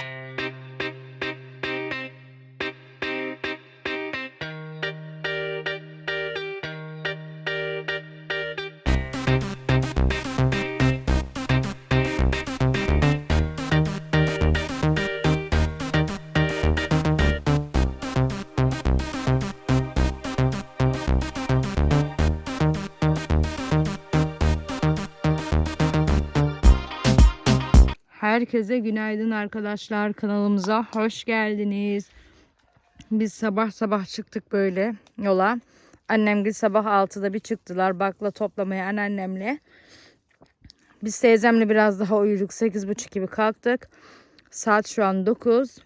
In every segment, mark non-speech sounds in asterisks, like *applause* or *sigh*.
Música Herkese günaydın arkadaşlar. Kanalımıza hoş geldiniz. Biz sabah sabah çıktık böyle yola. Annemgil sabah 6'da bir çıktılar bakla toplamaya anneannemle. Biz teyzemle biraz daha uyuduk. 8.30 gibi kalktık. Saat şu an 9.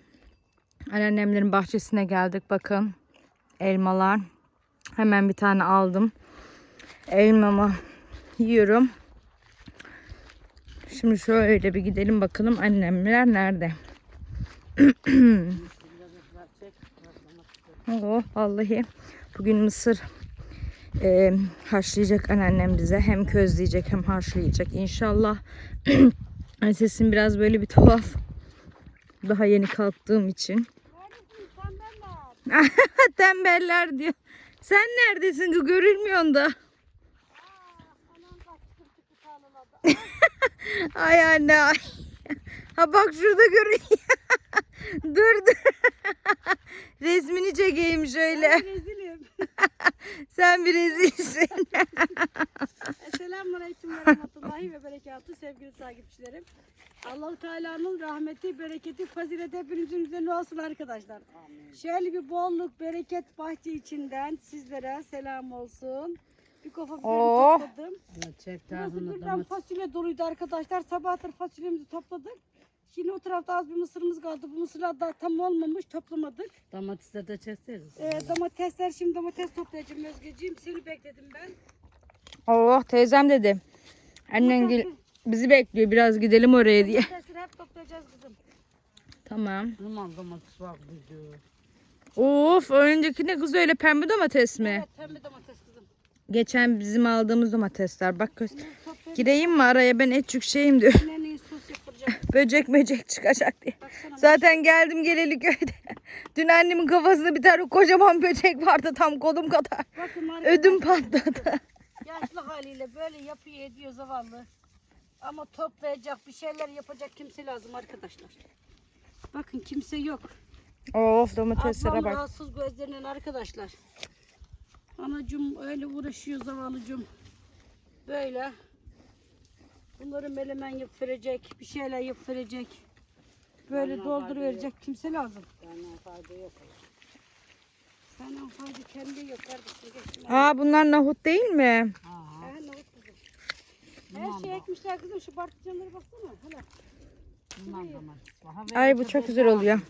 Anneannemlerin bahçesine geldik. Bakın elmalar. Hemen bir tane aldım. Elmamı yiyorum. Şimdi şöyle bir gidelim bakalım annemler nerede. *clears throat* oh, vallahi bugün mısır e, haşlayacak anneannem bize. Hem közleyecek hem haşlayacak inşallah. *clears throat* Ay, Sesim biraz böyle bir tuhaf. Daha yeni kalktığım için. *laughs* Tembeller diyor. Sen neredesin? ki? Görülmüyorsun da. *laughs* Ay anne ay. Ha bak şurada görün. *laughs* dur dur. *laughs* Resmini çekeyim şöyle. Rezilim. *laughs* Sen bir rezilsin. Esselamu Aleyküm ve Rahmetullahi ve Berekatü sevgili takipçilerim. Allahu Teala'nın rahmeti, bereketi, fazileti hepinizin üzerine olsun arkadaşlar. Şöyle bir bolluk, bereket bahçe içinden sizlere selam olsun. Bir kofa biberi Oh. topladım. Çek Burası birden domates. fasulye doluydu arkadaşlar. Sabahtır fasulyemizi topladık. Şimdi o tarafta az bir mısırımız kaldı. Bu mısırlar daha tam olmamış, toplamadık. Domatesleri de çekseniz. Ee, domatesler, şimdi domates toplayacağım Özgeciğim. Seni bekledim ben. Oh teyzem dedi. Annen gel- bizi bekliyor biraz gidelim oraya diye. Domatesleri hep toplayacağız kızım. Tamam. Aman domates var gücü. Of önceki ne kız öyle pembe domates mi? Evet, pembe domates. Geçen bizim aldığımız domatesler. Bak göz. Gireyim mi araya ben etçük şeyim diyor. *laughs* Böcek böcek çıkacak diye. Baksana. Zaten geldim geleli köyde. *laughs* Dün annemin kafasında bir tane kocaman böcek vardı tam kolum kadar. Bakın Ödüm patladı. *laughs* Yaşlı haliyle böyle yapıyor ediyor zavallı. Ama toplayacak bir şeyler yapacak kimse lazım arkadaşlar. Bakın kimse yok. Of domateslere Ablam bak. rahatsız gözlerinden arkadaşlar. Anacım öyle uğraşıyor zavallıcım. Böyle. Bunları melemen yapıp verecek. Bir şeyler yapıp verecek. Böyle dolduruverecek kimse lazım. Benden fayda yok. Senden fazla kendi yok kardeşim. Aa bunlar nahut değil mi? Aha. He, nohut kızım. Her şey ekmişler kızım. Şu patlıcanlara baksana. Aha, Ay, bu çok güzel oluyor.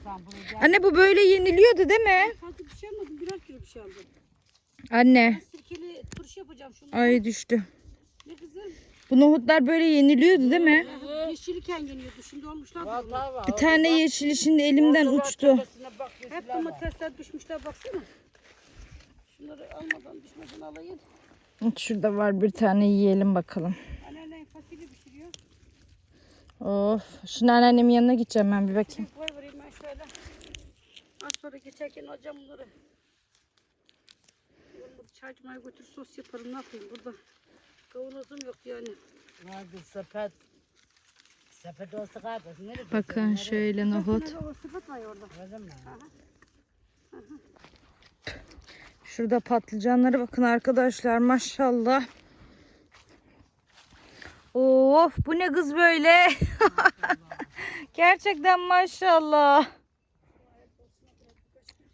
Anne bu böyle yeniliyordu değil mi? Fazla bir şey almadım. Birer kilo bir şey aldım. Anne. Sirkeli turşu yapacağım şunu. Ay düştü. Ne kızım? Bu nohutlar böyle yeniliyordu değil mi? Yeşilken yeniyordu. Şimdi olmuşlar. Var, var, var. Bir tane yeşili şimdi elimden uçtu. Hep var. domatesler düşmüşler baksana. Şunları almadan düşmeden alayım. Şurada var bir tane yiyelim bakalım. Anneannem fasulye pişiriyor. Of. Şimdi anneannemin yanına gideceğim ben bir bakayım. Koy vereyim ben şöyle. Az sonra geçerken alacağım bunları. Çaycımaya götür sos yaparım ne yapayım burada. Kavanozum yok yani. Vardı sepet. Sepet olsa kardeşim. Nereye Bakın şöyle nohut. O sıfat var ya orada. Gördün mü? Şurada patlıcanlara bakın arkadaşlar maşallah. Of bu ne kız böyle? *laughs* Gerçekten maşallah.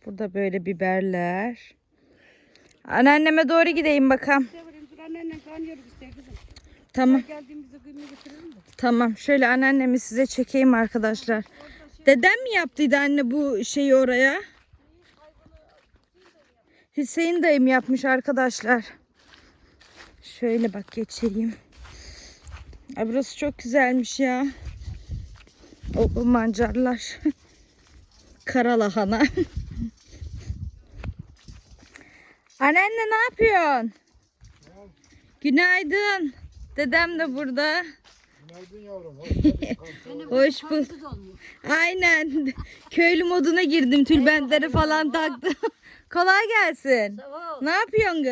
Burada böyle biberler. Anneanneme doğru gideyim bakalım. Tamam tamam. Şöyle anneannemi size çekeyim arkadaşlar. Dedem mi yaptıydı anne bu şeyi oraya? Hüseyin dayım yapmış arkadaşlar. Şöyle bak geçeyim. Ay burası çok güzelmiş ya. O, o mancarlar. *laughs* Karalahana. *laughs* Anneanne ne yapıyorsun? Günaydın. Dedem de burada. Günaydın yavrum. Hoş geldin *laughs* kanka. Hoş bulduk. Aynen. *laughs* Köylü moduna girdim. Tülbentleri falan taktım. *laughs* Kolay gelsin. Sağ ol. Ne yapıyorsun?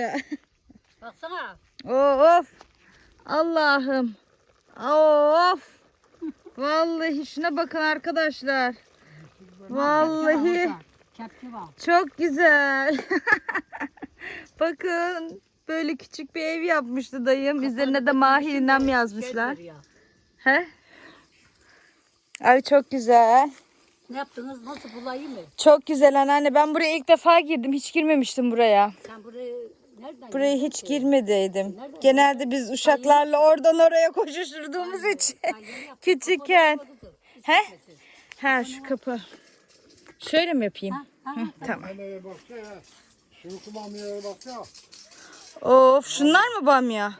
Baksana. Of. Allah'ım. Of. Vallahi şuna bakın arkadaşlar. Vallahi çok güzel. Bakın böyle küçük bir ev yapmıştı dayım. Üzerine de mahirinden yazmışlar. Şey ya. He? Ay çok güzel. Ne yaptınız? Nasıl bulayım mı? Çok güzel anneanne. Ben buraya ilk defa girdim. Hiç girmemiştim buraya. Sen burayı nereden Buraya girdin hiç ki? girmediydim. Nereden Genelde biz uşaklarla oradan oraya koşuşturduğumuz için. Ay, yeni yaptın. *laughs* Küçükken. He? Ha şu kapı. Şöyle mi yapayım? Ha, Hı, tamam. Şu kumamaya baksana. Of şunlar mı bamya?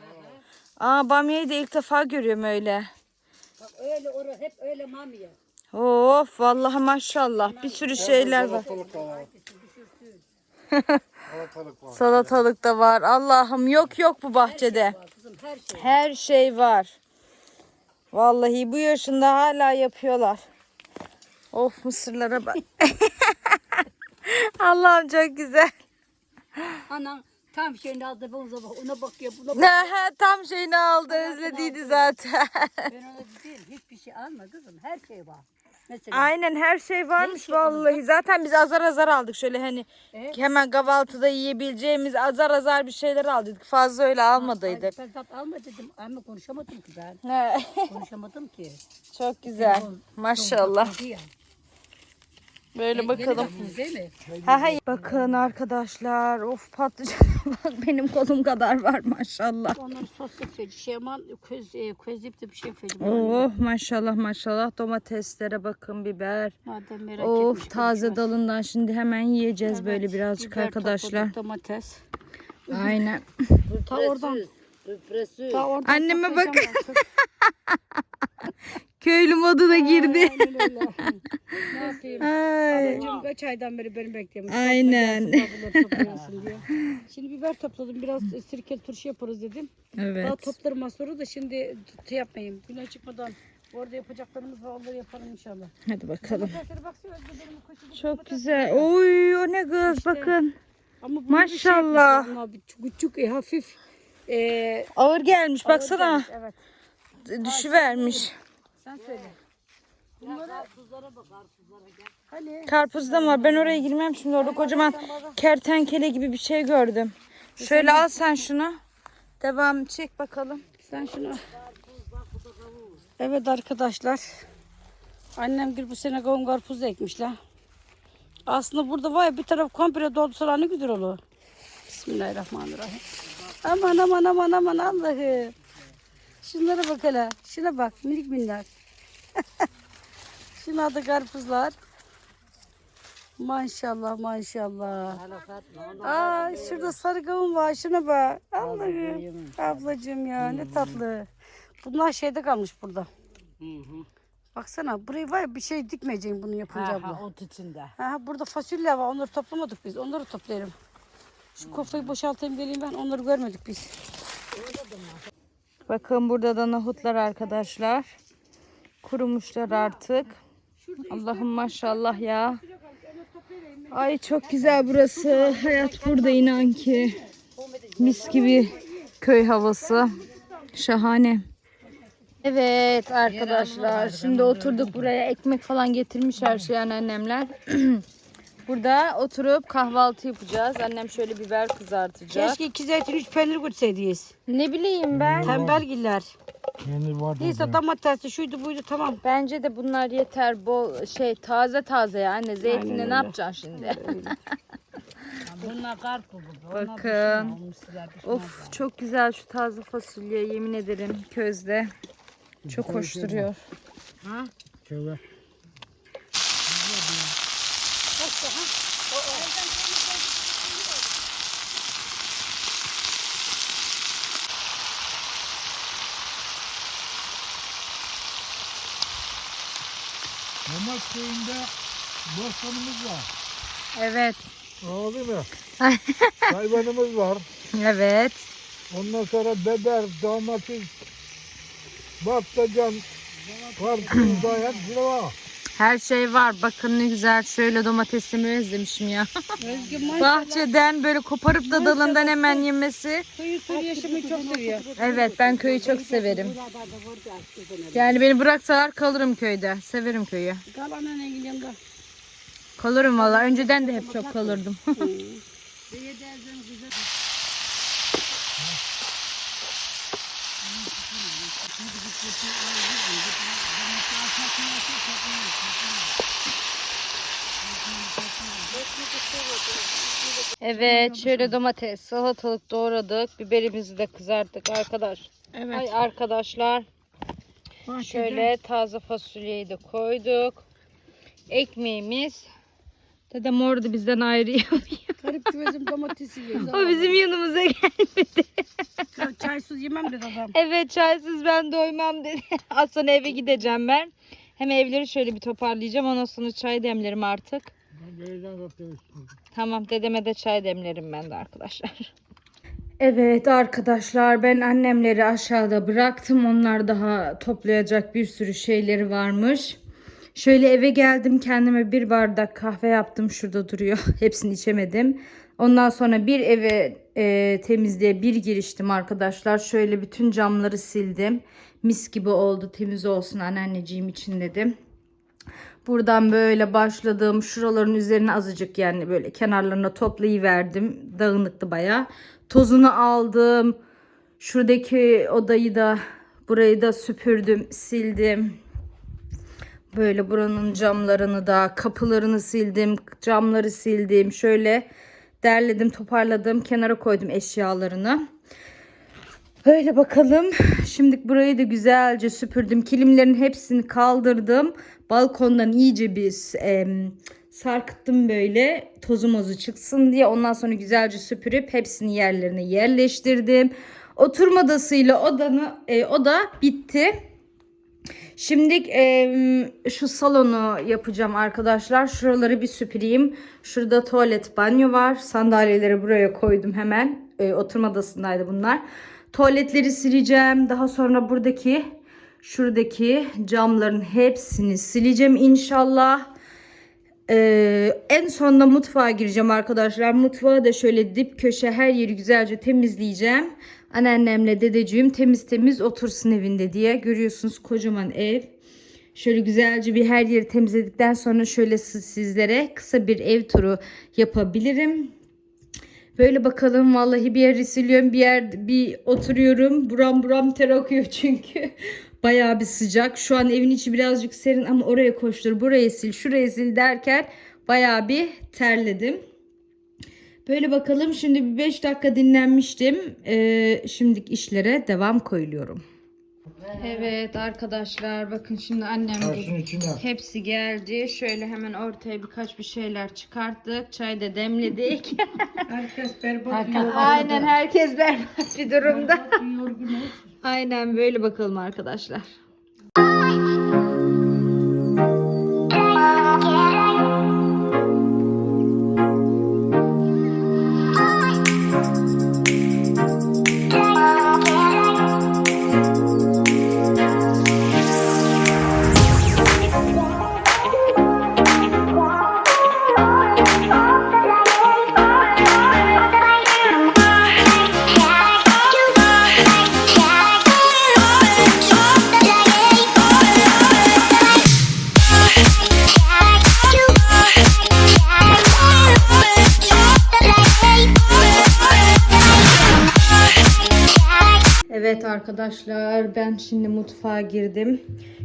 Aa bamyayı da ilk defa görüyorum öyle. Bak öyle orası hep öyle mamiye. Of vallahi maşallah bir sürü şeyler var. Salatalık da var. *laughs* Salatalık var. Salatalık da var. Allah'ım yok yok bu bahçede. Var kızım her şey. Her şey var. Vallahi bu yaşında hala yapıyorlar. Of mısırlara bak. *laughs* Allah'ım çok güzel. Anan tam şeyini aldı ona bak ona bakıyor buna bakıyor. he, tam şeyini aldı özlediydi zaten. ben ona dedim hiçbir şey alma kızım her şey var. Mesela Aynen her şey varmış şey vallahi. Zaten biz azar azar aldık şöyle hani Evet. hemen kahvaltıda yiyebileceğimiz azar azar bir şeyler aldık. Fazla öyle almadıydık. Ben zaten alma dedim ama konuşamadım ki ben. Ne? Konuşamadım ki. *laughs* Çok güzel. Maşallah. Çok ya. Böyle bakalım. Değil mi? Ha, ha. Bakın arkadaşlar. Of patlıcan. Bak *laughs* benim kolum kadar var maşallah. Onları sos yapıyor. Şeyman köz, e, közleyip de bir şey yapıyor. Oh maşallah maşallah. Domateslere bakın biber. Madem merak Of etmiş, taze konuşmaz. dalından şimdi hemen yiyeceğiz böyle Evet, birazcık biber arkadaşlar. topladık, Domates. Aynen. Ta oradan. Ta oradan Anneme bakın. *laughs* Köylü moduna girdi. *laughs* Ne yapayım? Ay. Anacığım kaç aydan beri beni bekliyormuş. Aynen. Şimdi biber topladım. Biraz sirkeli turşu yaparız dedim. Daha Evet. toplarım az sonra da şimdi tut yapmayayım. Güne çıkmadan orada yapacaklarımız var. Onları yaparım inşallah. Hadi bakalım. Çok güzel. Oy o ne kız bakın. Ama şey Maşallah. bunlar, bir küçük e, hafif e, Ağır gelmiş ağır baksana. gelmiş, Evet. Düşüvermiş. Sen söyle. Karpuzlara bak karpuzlara gel. Hani Karpuzda var. Ben oraya girmem şimdi orada kocaman kertenkele gibi bir şey gördüm. Şöyle al sen şunu. Devam çek bakalım. sen şunu. Evet arkadaşlar. Annem bir bu sene kavun karpuz da ekmişler. Aslında burada var ya bir taraf komple doldusa ne güzel olur. Bismillahirrahmanirrahim. Aman aman aman aman Allah'ım. Şunlara bak hele. Şuna bak minik minnak. Şuna da karpuzlar. Maşallah maşallah. Aa şurada sarı kavun var. Şuna bak. Allah'ım. Ablacığım ya ne tatlı. Bunlar şeyde kalmış burada. Hı hı. Baksana burayı var ya bir şey dikmeyeceğim bunu yapınca abla. ha, ot içinde. Ha, burada fasulye var. Onları toplamadık biz. Onları toplayalım. Şu kofayı boşaltayım geleyim ben. Onları görmedik biz. Bakın burada da nohutlar arkadaşlar. Kurumuşlar artık. Allah'ım maşallah ya. Ay çok güzel burası. Hayat burada inan ki. Mis gibi köy havası. Şahane. Evet arkadaşlar şimdi oturduk buraya ekmek falan getirmiş her şey annemler. *clears throat* Burada oturup kahvaltı yapacağız. Annem şöyle biber kızartacak. Keşke iki zeytin üç peynir götürseydiyiz. Ne bileyim ben. Tembelgiller. Peynir var Neyse domatesi şuydu buydu tamam. Bence de bunlar yeter. Bol şey taze taze ya anne. Zeytinle ne yapacaksın şimdi? *laughs* Bunlar. Onlar Bakın. olmuşlar, pişman of çok güzel şu taze fasulye yemin ederim közde. Çok hoş duruyor. Ha? Şöyle. Mehmet köyünde bostanımız var. Evet. Abi mi? *laughs* Hayvanımız var. Evet. Ondan sonra biber, domates, Patlıcan, karpuz da hepsi var. Her şey var. Bakın ne güzel. Şöyle domatesimi özlemişim ya. *laughs* Maşallah. Bahçeden böyle koparıp da dalından hemen yemesi. Köyü sürü yaşamı çok seviyor. Evet ben köyü çok severim. Yani beni bıraksalar kalırım köyde. Severim köyü. Kalırım valla. Önceden de hep çok kalırdım. *laughs* Evet şöyle domates, salatalık doğradık. Biberimizi de kızarttık arkadaş. Evet. Ay arkadaşlar şöyle taze fasulyeyi de koyduk. Ekmeğimiz. Dedem orada bizden ayrı *laughs* yanıyor. Garip bizim domatesi yiyoruz. O bizim yanımıza gelmedi. Çaysız yemem dedi adam. Evet çaysız ben doymam dedi. *laughs* Az sonra eve gideceğim ben. Hem evleri şöyle bir toparlayacağım. Ondan sonra çay demlerim artık. Geleceğim zaten. Tamam dedeme de çay demlerim ben de arkadaşlar. Evet arkadaşlar ben annemleri aşağıda bıraktım. Onlar daha toplayacak bir sürü şeyleri varmış. Şöyle eve geldim kendime bir bardak kahve yaptım. Şurada duruyor. *laughs* Hepsini içemedim. Ondan sonra bir eve e, temizliğe bir giriştim arkadaşlar. Şöyle bütün camları sildim. Mis gibi oldu temiz olsun anneanneciğim için dedim. Buradan böyle başladım. Şuraların üzerine azıcık yani böyle kenarlarına toplayıverdim. Dağınıktı baya. Tozunu aldım. Şuradaki odayı da burayı da süpürdüm, sildim. Böyle buranın camlarını da kapılarını sildim, camları sildim. Şöyle derledim, toparladım, kenara koydum eşyalarını. Böyle bakalım. Şimdi burayı da güzelce süpürdüm. Kilimlerin hepsini kaldırdım. Balkondan iyice bir em, sarkıttım böyle tozu mozu çıksın diye. Ondan sonra güzelce süpürüp hepsini yerlerine yerleştirdim. Oturma odasıyla odanı, e, oda bitti. Şimdi em, şu salonu yapacağım arkadaşlar. Şuraları bir süpüreyim. Şurada tuvalet banyo var. Sandalyeleri buraya koydum hemen. E, oturma odasındaydı bunlar. Tuvaletleri sileceğim. Daha sonra buradaki şuradaki camların hepsini sileceğim inşallah. Ee, en sonunda mutfağa gireceğim arkadaşlar. Mutfağı da şöyle dip köşe her yeri güzelce temizleyeceğim. Anneannemle dedeciğim temiz temiz otursun evinde diye. Görüyorsunuz kocaman ev. Şöyle güzelce bir her yeri temizledikten sonra şöyle siz- sizlere kısa bir ev turu yapabilirim. Böyle bakalım vallahi bir yer siliyorum bir yer bir oturuyorum. Buram buram ter akıyor *laughs* çünkü. Bayağı bir sıcak. Şu an evin içi birazcık serin ama oraya koştur, buraya sil, şuraya sil derken bayağı bir terledim. Böyle bakalım şimdi bir 5 dakika dinlenmiştim. Ee, şimdilik işlere devam koyuluyorum. Evet arkadaşlar bakın şimdi annem içine. hepsi geldi. Şöyle hemen ortaya birkaç bir şeyler çıkarttık. Çay da demledik. *laughs* Herkes berbat yiyor. Aynen herkes berbat bir durumda. Berbat bir yorgunuz. Aynen böyle bakalım arkadaşlar. *laughs*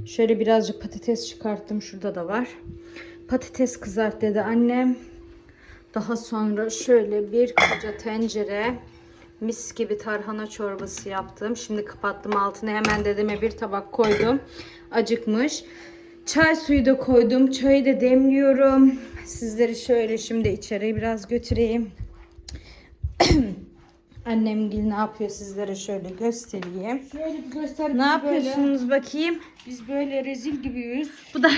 Şöyle birazcık patates çıkarttım. Şurada da var. Patates kızart dedi annem. Daha sonra şöyle bir koca tencere mis gibi tarhana çorbası yaptım. Şimdi kapattım altını hemen dedeme bir tabak koydum. Acıkmış. Çay suyu da koydum. Çayı da demliyorum. Sizleri şöyle şimdi içeri biraz götüreyim. *clears throat* Annem Gül ne yapıyor sizlere şöyle göstereyim. Şöyle bir göster. Ne yapıyorsunuz bakayım? Biz böyle rezil gibiyiz. Bu da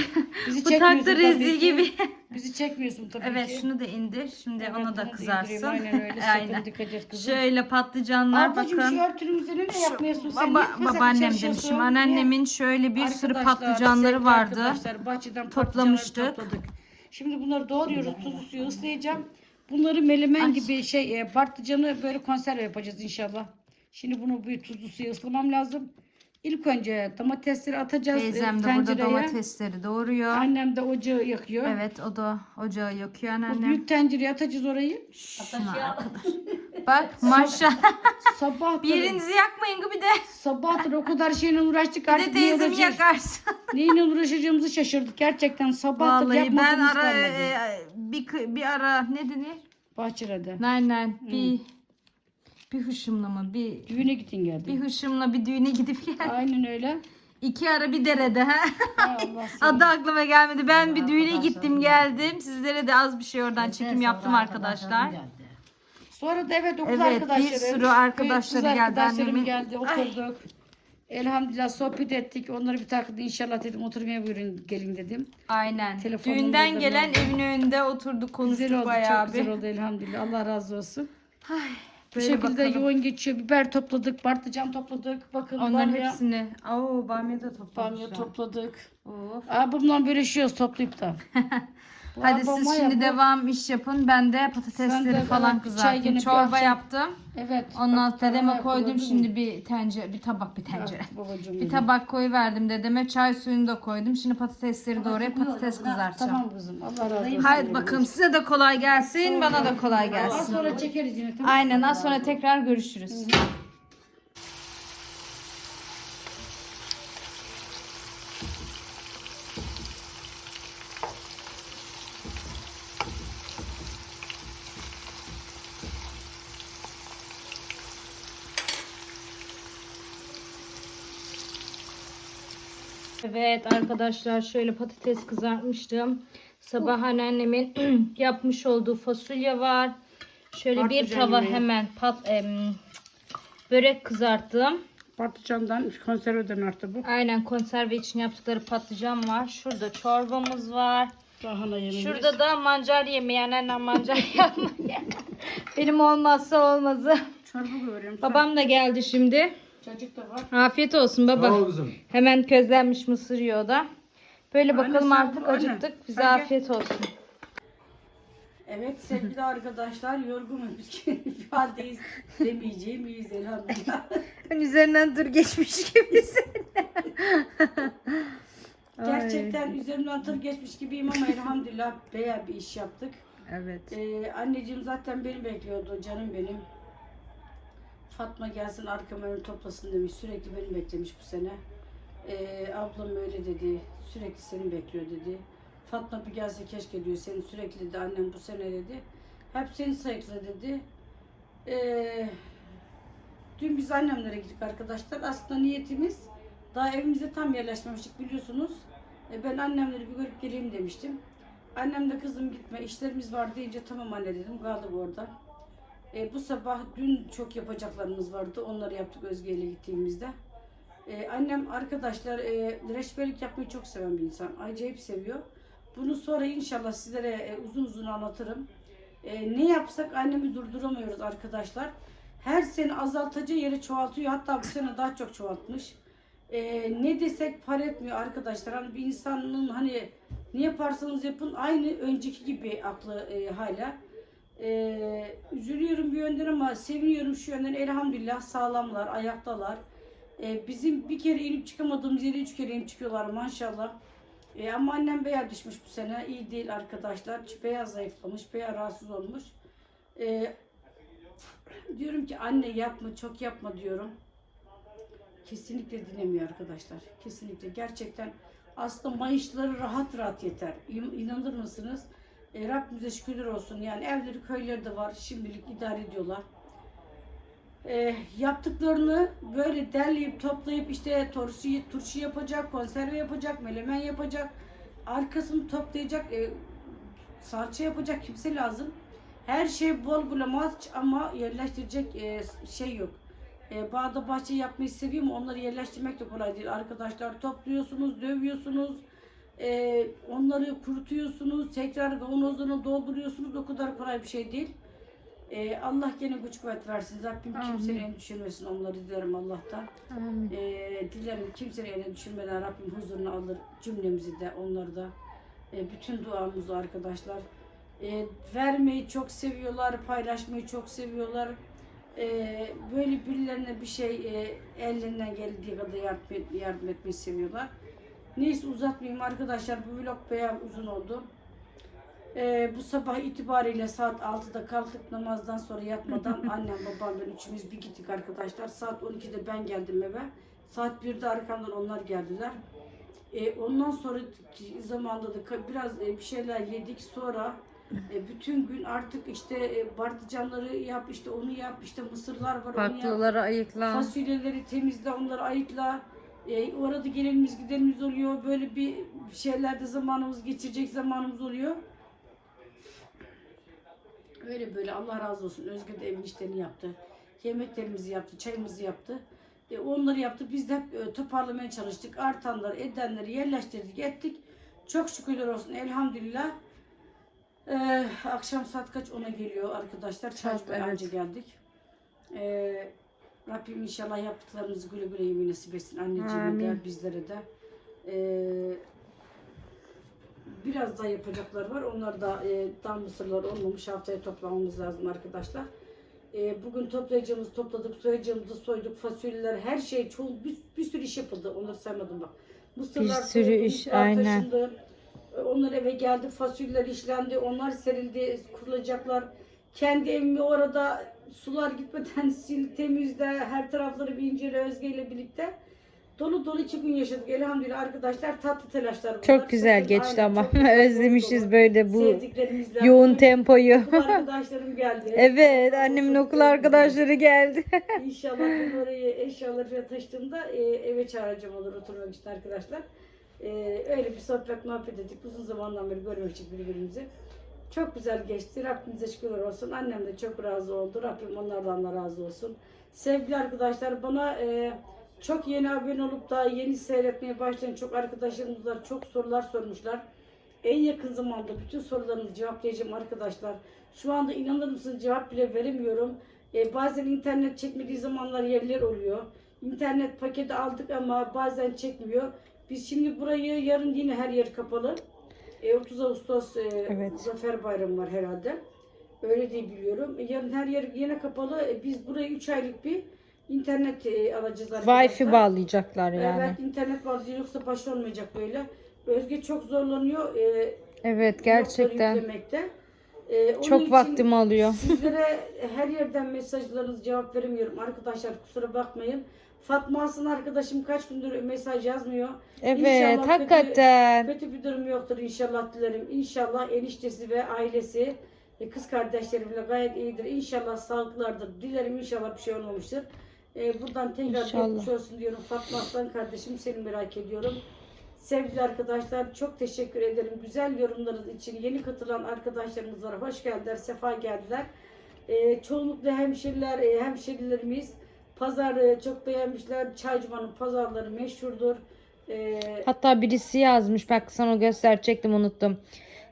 Bizi *laughs* bu çekmiyorsun taktı tabii rezil ki. gibi. Bizi çekmiyorsun tabii Evet ki. şunu da indir. Şimdi Evet, onu da bunu indireyim. kızarsın. Aynen öyle. *laughs* Sakın dikkat et kızım. Şöyle patlıcanlar Ablacığım bakın. şu örtünün üzerine ne yapmıyorsun sen? Baba, Niye kızak babaannem çalışıyorsun? demişim. Anneannemin şöyle bir sürü Arkadaşlar, patlıcanları sevgili vardı. Arkadaşlar bahçeden Toplamıştık. patlıcanları topladık. Şimdi bunları doğruyoruz. Tuzlu suyu ıslayacağım. Bunları melemen gibi şey e, patlıcanı böyle konserve yapacağız inşallah. Şimdi bunu bir tuzlu suya ıslamam lazım. İlk önce domatesleri atacağız e, Teyzem de burada tencereye. domatesleri doğuruyor. Annem de ocağı yakıyor. Evet o da ocağı yakıyor Bu anneannem. büyük tencereye atacağız orayı. Şuna arkadaş. Bak maşallah. Sabah Birinizi yakmayın bir de. Sabahtır o kadar şeyle uğraştık Bir de artık. teyzemi yakarsın. Neyle uğraşacağımızı şaşırdık. Gerçekten sabahtır Vallahi ben yapmadığımız ara kalmadı. e, bir, bir ara ne denir? Bahçede. Nein nein bir bir hışımla mı bir Düğüne gittin bir geldin. hışımla bir düğüne gidip gel. Aynen öyle. İki ara bir derede ha. Ha, Allah *laughs* seni. Adı aklıma gelmedi. Ben bir düğüne gittim geldim. Sizlere de az bir şey oradan çekim yaptım arkadaşlar. Sonra da evet okul Evet, bir arkadaşlarım. sürü arkadaşları geldi arkadaşlarım annemin. geldi oturduk. Elhamdülillah sohbet ettik. Onları bir takdı inşallah dedim oturmaya buyurun gelin dedim. Aynen. Telefonumda Düğünden da gelen evin önünde oturduk konuştuk Güzel oldu bayağı çok bir. güzel oldu elhamdülillah. Allah razı olsun. Ay, Bu böyle şekilde bakalım. yoğun geçiyor. Biber topladık, patlıcan topladık. Bakın Onların bamya, hepsini. Oo bamya da bamya toplamışlar. topladık. Of. Abimle bölüşüyoruz toplayıp da. *laughs* Hadi siz şimdi bu- devam iş yapın. Ben de patatesleri de, falan kızarttım. Çorba yaptım. Evet. Ondan dedeme koydum şimdi bir tencere, bir tabak bir tencere. Ah, Bir tabak koyu verdim dedeme. Çay suyunu da koydum. Şimdi patatesleri doğrayıp patates kızartacağım. Tamam kızım. Allah razı olsun. Haydi bakalım size de kolay gelsin. Bana da kolay Az gelsin. sonra çekeriz yine? Aynen az sonra tekrar görüşürüz. Evet arkadaşlar şöyle patates kızartmıştım. Sabah anneannemin *clears throat* yapmış olduğu fasulye var. Şöyle bir Patlıcan tava yemeği. hemen pat, em, börek kızarttım. Patlıcandan konserveden arttı bu. Aynen konserve için yaptıkları patlıcan var. Şurada çorbamız var. Lahana yemeği. Şurada da mancar yemeği. Anneannem mancar *laughs* yapmıyor. Benim olmazsa olmazı. çorba görüyorum. Babam da geldi şimdi. Çocuk da var. Afiyet olsun baba. Sağ ol kızım. Hemen közlenmiş mısır yiyor da. Böyle bakalım sen artık anne, acıktık. Bize sen gel. afiyet olsun. Evet sevgili arkadaşlar yorgunuz. Bir *laughs* haldeyiz demeyeceğim. İyiyiz elhamdülillah. Ben *laughs* üzerinden dur geçmiş gibisin. *laughs* Gerçekten üzerimden tır geçmiş gibiyim ama elhamdülillah bayağı bir iş yaptık. Evet. Ee, anneciğim zaten beni bekliyordu canım benim. Fatma gelsin arkamı önü toplasın demiş. Sürekli beni beklemiş bu sene. Ee, ablam öyle dedi. Sürekli seni bekliyor dedi. Fatma bir gelse keşke diyor. Seni sürekli dedi annem bu sene dedi. Hep seni sayıkla dedi. Ee, dün biz annemlere gittik arkadaşlar. Aslında niyetimiz daha evimize tam yerleşmemiştik biliyorsunuz. E, ben annemleri bir görüp geleyim demiştim. Annem de kızım gitme işlerimiz var deyince tamam anne dedim kaldık orada. E, bu sabah dün çok yapacaklarımız vardı onları yaptık Özge ile gittiğimizde. E, annem arkadaşlar e, reçberlik yapmayı çok seven bir insan. Acayip seviyor. Bunu sonra inşallah sizlere e, uzun uzun anlatırım. E, ne yapsak annemi durduramıyoruz arkadaşlar. Her sene azaltacağı yeri çoğaltıyor. Hatta bu sene daha çok çoğaltmış. E, ne desek par etmiyor arkadaşlar. Hani bir insanın hani ne yaparsanız yapın aynı önceki gibi aklı e, hala. E, üzülüyorum bir yönden ama seviniyorum şu yönden elhamdülillah sağlamlar, ayaktalar. E, bizim bir kere inip çıkamadığımız yere üç kere inip çıkıyorlar maşallah. E, ama annem beyaz düşmüş bu sene. iyi değil arkadaşlar. Beyaz zayıflamış, beyaz rahatsız olmuş. E, diyorum ki anne yapma, çok yapma diyorum. Kesinlikle dinlemiyor arkadaşlar. Kesinlikle. Gerçekten aslında maaşları rahat rahat yeter. İn- İnanır mısınız? E, Rabbimize şükürler olsun. Yani evleri köyleri de var. Şimdilik idare ediyorlar. E, yaptıklarını böyle derleyip toplayıp işte turşu, turşu yapacak, konserve yapacak, melemen yapacak. Arkasını toplayacak, e, salça yapacak kimse lazım. Her şey bol bulamaz ama yerleştirecek e, şey yok. E, bağda bahçe yapmayı seviyorum. Onları yerleştirmek de kolay değil. Arkadaşlar topluyorsunuz, dövüyorsunuz. E, onları kurutuyorsunuz. Tekrar kavanozlarını dolduruyorsunuz. O kadar kolay bir şey değil. E, Allah gene güç kuvvet versin. Rabbim kimsenin elini düşürmesin. Onları dilerim Allah'tan. Amin. E, dilerim kimsenin elini düşürmeden Rabbim huzuruna alır cümlemizi de onları da. E, bütün duamızı arkadaşlar. E, vermeyi çok seviyorlar, paylaşmayı çok seviyorlar. E, böyle birilerine bir şey e, ellerinden geldiği kadar yardım, et- yardım etmeyi seviyorlar. Neyse uzatmayayım arkadaşlar. Bu vlog bayağı uzun oldu. E, bu sabah itibariyle saat 6'da kalktık namazdan sonra yatmadan *laughs* annem babam ben üçümüz bir gittik arkadaşlar. Saat 12'de ben geldim eve. Saat 1'de arkamdan onlar geldiler. E, ondan sonra zamanda da biraz e, bir şeyler yedik. Sonra e, bütün gün artık işte e, bartıcanları yap, işte onu yap, işte mısırlar var onu yap. Ayıkla. Fasulyeleri temizle, onları ayıkla. E, orada gelenimiz gidenimiz oluyor. Böyle bir şeylerde zamanımız geçirecek zamanımız oluyor. Öyle böyle Allah razı olsun. Özgür de evin işlerini yaptı. Yemeklerimizi yaptı, çayımızı yaptı. E, onları yaptı. Biz de hep e, toparlamaya çalıştık. Artanları, edenleri yerleştirdik, ettik. Çok şükürler olsun. Elhamdülillah. E, akşam saat kaç ona geliyor arkadaşlar. Saat, evet. önce geldik. E, Rabbim inşallah yaptıklarımızı güle güle yemin nasip etsin. Anneciğime de, bizlere de. E, biraz daha yapacaklar var. Onlar da e, tam mısırlar olmamış. Haftaya toplamamız lazım arkadaşlar. E, bugün toplayacağımızı topladık, soyacağımızı soyduk, fasulyeler, her şey, çoğu, bir, bir sürü iş yapıldı. Onları saymadım bak. Mısırlar Bir sürü soyuldu, iş, aynen. taşındı. E, Onlar eve geldi, fasulyeler işlendi, onlar serildi, kurulacaklar. Kendi evimi orada sular gitmeden *laughs* sil, temizle, her tarafları bir incele Özge ile birlikte. Dolu dolu iki gün yaşadık elhamdülillah arkadaşlar tatlı telaşlar bunlar. Çok güzel Sakın- geçti ama *laughs* özlemişiz dolu. böyle bu yoğun Okul tempoyu. *laughs* arkadaşlarım geldi. Evet annemin okul arkadaşları geldi. İnşallah ben orayı eşyaları taşıdığımda e, eve çağıracağım olur oturmak için arkadaşlar. E, öyle bir sohbet muhabbet ettik. Uzun zamandan beri görmemiştik birbirimizi. Çok güzel geçti. Rabbimize şükürler olsun. Annem de çok razı oldu. Rabbim onlardan da razı olsun. Sevgili arkadaşlar bana e, çok yeni abone olup da yeni seyretmeye başlayan çok arkadaşlarımız var. Çok sorular sormuşlar. En yakın zamanda bütün sorularınızı cevaplayacağım arkadaşlar. Şu anda inanır mısınız cevap bile veremiyorum. E, bazen internet çekmediği zamanlar yerler oluyor. İnternet paketi aldık ama bazen çekmiyor. Biz şimdi burayı yarın yine her yer kapalı. E, 30 Ağustos e, Evet. Zafer Bayramı var herhalde. Öyle diye biliyorum. E, yarın her yer yine kapalı. E, biz burayı 3 aylık bir internet e, alacağız arkadaşlar. Wi-Fi bağlayacaklar yani. Evet internet bağlayacağız yoksa baş olmayacak böyle. Özge çok zorlanıyor. E, Evet gerçekten. E, onun çok vaktimi alıyor. Sizlere her yerden mesajlarınızı cevap veremiyorum. Arkadaşlar kusura bakmayın. Fatma Aslan arkadaşım kaç gündür mesaj yazmıyor. Evet İnşallah hakikaten. Kötü bir durum yoktur inşallah dilerim. İnşallah eniştesi ve ailesi e, kız kardeşlerimle gayet iyidir. İnşallah sağlıklardır. Dilerim inşallah bir şey olmamıştır. E, buradan tekrar geçmiş olsun diyorum. Fatma Aslan kardeşim seni merak ediyorum. Sevgili arkadaşlar çok teşekkür ederim. Güzel yorumlarınız için yeni katılan arkadaşlarımız var. Hoş geldiler, sefa geldiler. E, çoğunlukla hemşeriler, e, hemşerilerimiz pazarı çok beğenmişler. Çaycımanın pazarları meşhurdur. E, Hatta birisi yazmış bak sana gösterecektim unuttum.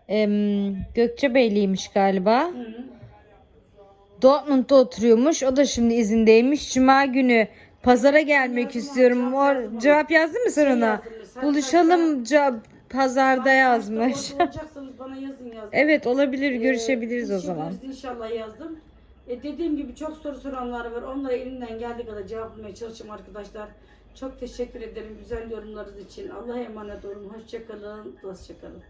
Em, Gökçebeyliymiş galiba. hı. Dortmund'da oturuyormuş. O da şimdi izindeymiş. Cuma günü pazara gelmek istiyorum. cevap O, yazdım cevap yazdın mı sen Şey ona? Buluşalım pazarda kaçta- yazmış. olacaksanız bana yazın yazdım. Evet olabilir Ee, görüşebiliriz o görüşebiliriz zaman. İnşallah yazdım. E, dediğim gibi çok soru soranlar var. Onlara elimden geldiği kadar cevaplamaya çalışacağım arkadaşlar. Çok teşekkür ederim güzel yorumlarınız için. Allah'a emanet olun. Hoşçakalın. Hoşçakalın.